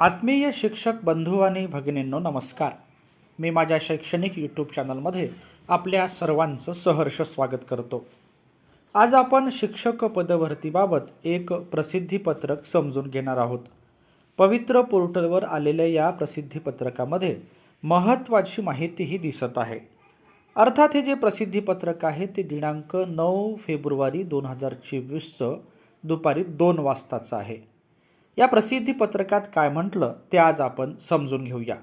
आत्मीय शिक्षक बंधू आणि भगिनींनो नमस्कार. मी माझ्या शैक्षणिक यूट्यूब चॅनलमध्ये आपल्या सर्वांचं सहर्ष स्वागत करतो. आज आपण शिक्षक पदभरतीबाबत एक प्रसिद्धीपत्रक समजून घेणार आहोत. पवित्र पोर्टलवर आलेल्या या प्रसिद्धीपत्रकामध्ये महत्त्वाची माहितीही दिसत आहे. अर्थात हे जे प्रसिद्धीपत्रक आहे ते दिनांक नऊ फेब्रुवारी दोन हजार चोवीसचं दुपारी दोन वाजताचं आहे. या प्रसिद्धी पत्रकात काय म्हटलं ते आज आपण समजून घेऊया.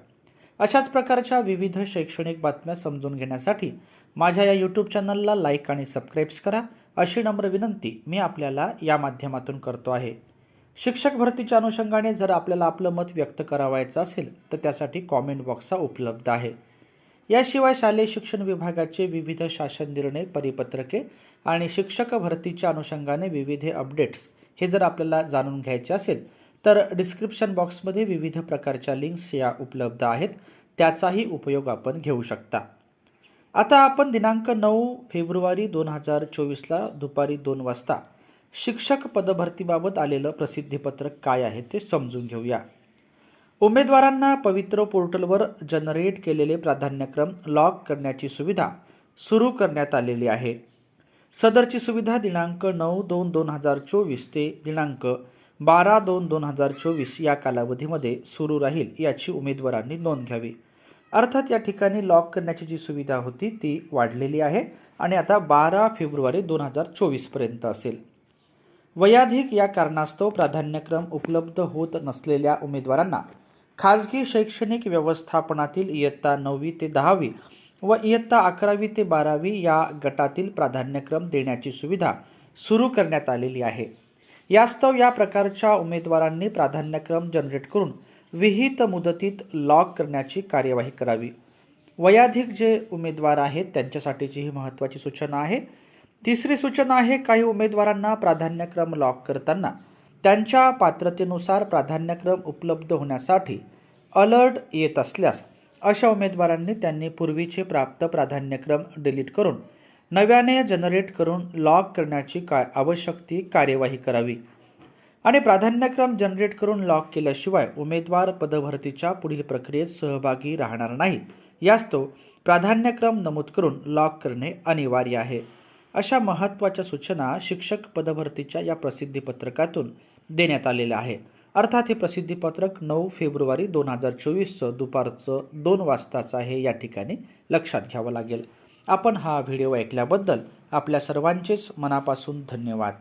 अशाच प्रकारच्या विविध शैक्षणिक बातम्या समजून घेण्यासाठी माझ्या या यूट्यूब चॅनलला लाईक आणि सबस्क्राईब्स करा. अशी नम्र विनंती मी आपल्याला या माध्यमातून करतो आहे. शिक्षक भरतीच्या अनुषंगाने जर आपल्याला आपलं मत व्यक्त करावायचं असेल तर त्यासाठी कॉमेंट बॉक्सचा उपलब्ध आहे. याशिवाय शालेय शिक्षण विभागाचे विविध शासन निर्णय परिपत्रके आणि शिक्षक भरतीच्या अनुषंगाने विविध अपडेट्स हे जर आपल्याला जाणून घ्यायचे असेल तर डिस्क्रिप्शन बॉक्समध्ये विविध प्रकारच्या लिंक्स या उपलब्ध आहेत. त्याचाही उपयोग आपण घेऊ शकता. आता आपण दिनांक नऊ फेब्रुवारी दोन हजार चोवीसला दुपारी दोन वाजता शिक्षक पदभरतीबाबत आलेलं प्रसिद्धीपत्रक काय आहे ते समजून घेऊया. उमेदवारांना पवित्र पोर्टलवर जनरेट केलेले प्राधान्यक्रम लॉक करण्याची सुविधा सुरू करण्यात आलेली आहे. सदरची सुविधा दिनांक नऊ दोन दोन हजार चोवीस ते दिनांक बारा दोन दोन हजार चोवीस या कालावधीमध्ये सुरू राहील याची उमेदवारांनी नोंद घ्यावी. अर्थात या ठिकाणी लॉक करण्याची जी सुविधा होती ती वाढलेली आहे आणि आता बारा फेब्रुवारी दोन हजार चोवीसपर्यंत असेल. वयाधिक या कारणास्तव प्राधान्यक्रम उपलब्ध होत नसलेल्या उमेदवारांना खाजगी शैक्षणिक व्यवस्थापनातील इयत्ता नववी ते दहावी व इयत्ता अकरावी ते बारावी या गटातील प्राधान्यक्रम देण्याची सुविधा सुरू करण्यात आलेली आहे. यास्तव या प्रकारच्या उमेदवारांनी प्राधान्यक्रम जनरेट करून विहित मुदतीत लॉक करण्याची कार्यवाही करावी. वयाधिक जे उमेदवार आहेत त्यांच्यासाठीची ही महत्त्वाची सूचना आहे. तिसरी सूचना आहे काही उमेदवारांना प्राधान्यक्रम लॉक करताना त्यांच्या पात्रतेनुसार प्राधान्यक्रम उपलब्ध होण्यासाठी अलर्ट येत असल्यास अशा उमेदवारांनी त्यांनी पूर्वीचे प्राप्त प्राधान्यक्रम डिलीट करून नव्याने जनरेट करून लॉक करण्याची काय आवश्यक ती कार्यवाही करावी. आणि प्राधान्यक्रम जनरेट करून लॉक केल्याशिवाय उमेदवार पदभरतीच्या पुढील प्रक्रियेत सहभागी राहणार नाही. यास्तव प्राधान्यक्रम नमूद करून लॉक करणे अनिवार्य आहे. अशा महत्त्वाच्या सूचना शिक्षक पदभरतीच्या या प्रसिद्धीपत्रकातून देण्यात आलेल्या आहे. अर्थात हे प्रसिद्धीपत्रक नऊ फेब्रुवारी दोन हजार चोवीसचं दुपारचं दोन वाजताचं आहे. या ठिकाणी लक्षात घ्यावं लागेल. आपण हा व्हिडिओ ऐकल्याबद्दल आपल्या सर्वांचेच मनापासून धन्यवाद.